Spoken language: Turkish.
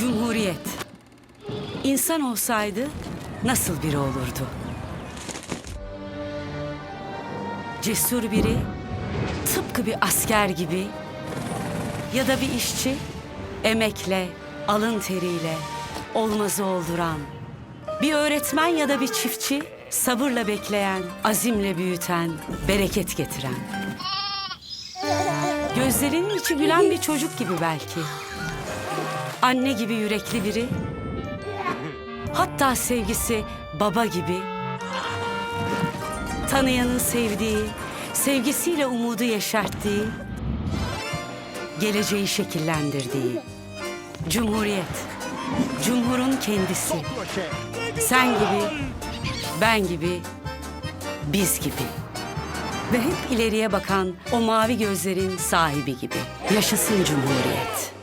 Cumhuriyet. İnsan olsaydı nasıl biri olurdu? Cesur biri, tıpkı bir asker gibi ya da bir işçi, emekle, alın teriyle olmazı olduran, bir öğretmen ya da bir çiftçi, sabırla bekleyen, azimle büyüten, bereket getiren. Gözlerinin içi gülen bir çocuk gibi belki. Anne gibi yürekli biri. Hatta sevgisi baba gibi. Tanıyanın sevdiği, sevgisiyle umudu yeşerttiği, geleceği şekillendirdiği. Cumhuriyet, Cumhur'un kendisi. Sen gibi, ben gibi, biz gibi. Ve hep ileriye bakan o mavi gözlerin sahibi gibi. Yaşasın Cumhuriyet.